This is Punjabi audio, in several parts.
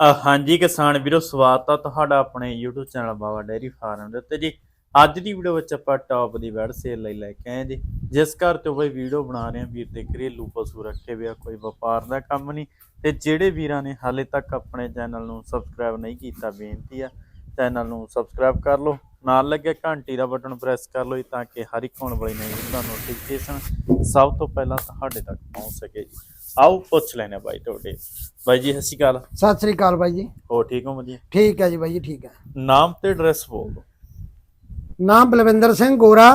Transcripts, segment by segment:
ਹਾਂਜੀ ਕਿਸਾਨ ਵੀਰੋ, ਸਵਾਗਤ ਆ ਤੁਹਾਡਾ ਆਪਣੇ YouTube channel Baba dairy farm ਦੇ ਉੱਤੇ ਜੀ। ਅੱਜ ਦੀ ਵੀਡੀਓ ਵਿੱਚ ਆਪਾਂ ਟੌਪ ਦੀ ਵੈਡ ਸੇਲ ਲਈ ਲੈ ਕੇ ਆਏ ਜੀ। ਜਿਸ ਘਰ ਤੋਂ ਬਈ ਵੀਡੀਓ ਬਣਾ ਰਹੇ ਆ, ਵੀਰ ਤੇ ਘਰੇਲੂ ਪਸ਼ੂ ਰੱਖੇ ਹੋਏ ਆ, ਕੋਈ ਵਪਾਰ ਦਾ ਕੰਮ ਨਹੀਂ। ਤੇ ਜਿਹੜੇ ਵੀਰਾਂ ਨੇ ਹਾਲੇ ਤੱਕ ਆਪਣੇ ਚੈਨਲ ਨੂੰ ਸਬਸਕ੍ਰਾਈਬ ਨਹੀਂ ਕੀਤਾ, ਬੇਨਤੀ ਆ, ਚੈਨਲ ਨੂੰ ਸਬਸਕ੍ਰਾਈਬ ਕਰ ਲਓ। ਨਾਲ ਲੱਗੇ ਘੰਟੀ ਦਾ ਬਟਨ ਪ੍ਰੈਸ ਕਰ ਲਓ ਜੀ, ਤਾਂ ਕਿ ਹਰ ਇੱਕ ਆਉਣ ਵਾਲੀ ਨਵੀਂ ਵੀਡੀਓ ਦਾ ਨੋਟੀਫਿਕੇਸ਼ਨ ਸਭ ਤੋਂ ਪਹਿਲਾਂ ਤੁਹਾਡੇ ਤੱਕ ਪਹੁੰਚ ਸਕੇ ਜੀ। ਆਓ ਪੁੱਛ ਲੈਣੇ ਬਾਈ ਤੁਹਾਡੇ। ਬਾਈ ਜੀ ਸਤਿ ਸ਼੍ਰੀ ਅਕਾਲ। ਸਤਿ ਸ੍ਰੀ ਅਕਾਲ ਬਾਈ ਜੀ। ਹੋ ਠੀਕ ਹੋ ਵਧੀਆ? ਠੀਕ ਹੈ ਜੀ ਬਾਈ ਜੀ ਠੀਕ ਹੈ। ਨਾਮ ਤੇ ਐਡਰੈਸ ਬੋਲ ਦਿਓ। ਨਾਮ ਬਲਵਿੰਦਰ ਸਿੰਘ ਗੋਰਾ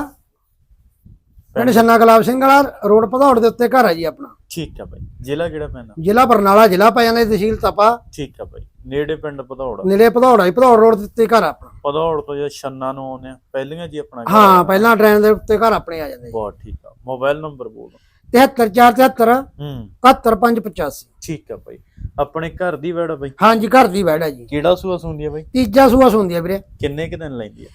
ਪਿੰਡ ਛੰਨਾ ਗੁਲਾਬ ਸਿੰਘ ਵਾਲਾ ਰੋਡ ਭਦੌੜ ਦੇ ਉੱਤੇ ਘਰ ਹੈ ਜੀ ਆਪਣਾ। ਠੀਕ ਆ ਬਾਈ। ਜ਼ਿਲ੍ਹਾ ਕਿਹੜਾ ਪੈਂਦਾ ਜ਼ਿਲ੍ਹਾ ਬਰਨਾਲਾ ਜ਼ਿਲ੍ਹਾ ਪੈ ਜਾਂਦਾ ਜੀ, ਤਹਿਸੀਲ ਤਪਾ। ਠੀਕ ਆ ਬਾਈ। ਨੇੜੇ ਪਿੰਡ ਭਦੌੜ ਨੇੜੇ ਭਦੌੜ ਹੈ ਭਦੌੜ ਰੋਡ ਦੇ ਉੱਤੇ ਘਰ ਆ ਆਪਣਾ। ਭਦੌੜ ਤੋਂ ਜੇ ਛੰਨਾ ਨੂੰ ਆਉਂਦੇ ਆ ਪਹਿਲੀਆਂ ਜੀ ਆਪਣਾ ਘਰ ਹਾਂ ਪਹਿਲਾਂ ਟ੍ਰੇਨ ਦੇ ਉੱਤੇ ਘਰ ਆਪਣੇ ਆ ਜਾਂਦੇ ਜੀ। ਬਹੁਤ ਠੀਕ ਆ। ਮੋਬਾਈਲ ਨੰਬਰ ਬੋਲ ਦਿਓ। 73473 ਹੂੰ। 71585 ਠੀਕ ਆ ਬਾਈ। ਆਪਣੇ ਘਰ ਦੀ ਵੜ ਬਾਈ? ਹਾਂਜੀ ਘਰ ਦੀ ਬੈੜ ਹੈ ਜੀ। ਕਿਹੜਾ ਸੂਆ ਸੁੰਦੀ ਆ ਬਾਈ? ਤੀਜਾ ਸੂਆ ਸੁੰਦੀ ਆ ਵੀਰੇ। ਕਿੰਨੇ ਕੁ ਦਿਨ ਲੈਂਦੀ ਆ?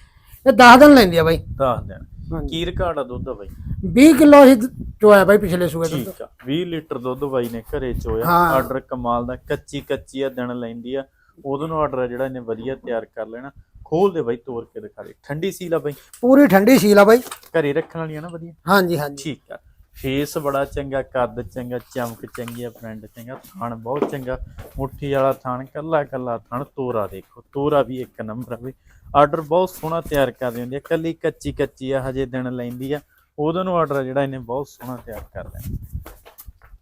ਇਹ 10 ਦਿਨ ਲੈਂਦੀ ਆ ਬਾਈ। ਦੱਸ ਦਿਨ। ਹਾਂਜੀ। ਕੀ ਰਿਕਾਰਡ ਆ ਦੁੱਧ ਦਾ ਬਾਈ? 20 ਕਿਲੋ ਅਸੀਂ ਚੋਇਆ ਬਾਈ ਪਿਛਲੇ ਸੂਏ ਤੋਂ। ਠੀਕ ਆ। 20 ਲੀਟਰ ਦੁੱਧ ਬਾਈ ਨੇ ਘਰੇ ਚੋਇਆ। ਆਰਡਰ ਕਮਾਲ ਦਾ ਕੱਚੀ ਕੱਚੀ ਆ ਦਿਨ ਲੈਂਦੀ ਆ। ਉਹਦੋਂ ਨੂੰ ਆਰਡਰ ਜਿਹੜਾ ਇਹਨੇ ਵਧੀਆ ਤਿਆਰ ਕਰ ਲੈਣਾ। ਖੋਲ ਦੇ ਬਾਈ ਤੋੜ ਕੇ ਦਿਖਾ ਦੇ। ਠੰਡੀ ਸੀਲ ਆ ਬਾਈ? ਪੂਰੀ ਠੰਡੀ ਸੀਲ ਆ ਬਾਈ। ਘਰੇ ਰੱਖਣ ਵਾਲੀ ਆ ਨਾ ਵਧੀਆ? ਹਾਂਜੀ ਹਾਂਜੀ। ਠੀਕ ਆ। ਫੇਸ ਬੜਾ ਚੰਗਾ ਕੱਦ ਚੰਗਾ ਚਮਕ ਚੰਗੀ ਆ ਫਰੈਂਡ ਚੰਗਾ ਥਣ ਬਹੁਤ ਚੰਗਾ। ਮੁੱਠੀ ਵਾਲਾ ਥਣ ਕੱਲਾ ਕੱਲਾ ਥਣ ਤੋਰਾ ਦੇਖੋ ਤੋਰਾ ਵੀ ਇੱਕ ਨੰਬਰ ਆ ਵੀ ਆਰਡਰ ਬਹੁਤ ਸੋਹਣਾ ਤਿਆਰ ਕਰਦੀ ਹੁੰਦੀ ਆ ਕੱਲੀ ਕੱਚੀ ਕੱਚੀ ਆ ਹਜੇ ਦਿਨ ਲੈਂਦੀ ਆ। ਉਦੋਂ ਨੂੰ ਆਰਡਰ ਜਿਹੜਾ ਇਹਨੇ ਬਹੁਤ ਸੋਹਣਾ ਤਿਆਰ ਕਰ ਲੈਣਾ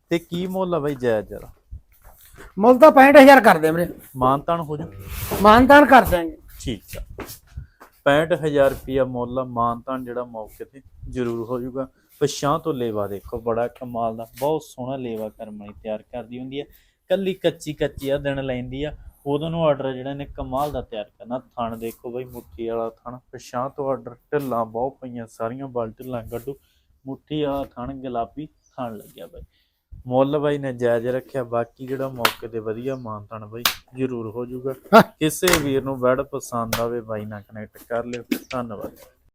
ਤੇ ਕੀ ਮੁੱਲ ਆ ਬਾਈ ਜਾਇਜ਼ ਜਰਾ ਮੁੱਲ ਤਾਂ 65000 ਕਰਦੇ ਵੀਰੇ। ਮਾਨਤਾਨ ਹੋ ਜੂ? ਮਾਨਤਾਨ ਕਰ ਦਾਂਗੇ ਠੀਕ ਆ। 65000 ਰੁਪਿਆ ਮੁੱਲ ਆ ਮਾਨਤਾਨ ਜਿਹੜਾ ਮੌਕੇ ਤੇ ਜ਼ਰੂਰ ਹੋ ਜਾਊਗਾ ਪਛਾਂ ਤੋਂ ਲੇਵਾ ਦੇਖੋ ਬੜਾ ਕਮਾਲ ਦਾ ਬਹੁਤ ਸੋਹਣਾ ਲੇਵਾ ਕਰਮਾਈ ਤਿਆਰ ਕਰਦੀ ਹੁੰਦੀ ਹੈ। ਕੱਲੀ ਕੱਚੀ ਕੱਚੀ ਆ ਦਿਨ ਲੈਂਦੀ ਆ ਉਦੋਂ ਨੂੰ ਆਰਡਰ ਜਿਹੜਾ ਇਹਨੇ ਕਮਾਲ ਦਾ ਤਿਆਰ ਕਰਨਾ। ਥਣ ਦੇਖੋ ਬਈ ਮੁੱਠੀ ਵਾਲਾ ਥਣ ਪਛਾਂ ਤੋਂ ਆਰਡਰ ਢਿੱਲਾਂ ਬਹੁਤ ਪਈਆਂ ਸਾਰੀਆਂ ਬਲ ਢਿੱਲਾਂ ਕੱਢੂ। ਮੁੱਠੀ ਵਾਲਾ ਥਣ ਗੁਲਾਬੀ ਥਣ ਲੱਗਿਆ ਬਾਈ। ਮੁੱਲ ਬਾਈ ਨੇ ਜਾਇਜ਼ ਰੱਖਿਆ ਬਾਕੀ ਜਿਹੜਾ ਮੌਕੇ ਤੇ ਵਧੀਆ ਮਾਨਤਨ ਬਾਈ ਜ਼ਰੂਰ ਹੋ ਜਾਊਗਾ। ਕਿਸੇ ਵੀਰ ਨੂੰ ਬੈਡ ਪਸੰਦ ਆਵੇ ਬਾਈ ਨਾਲ ਕਨੈਕਟ ਕਰ ਲਿਓ। ਧੰਨਵਾਦ।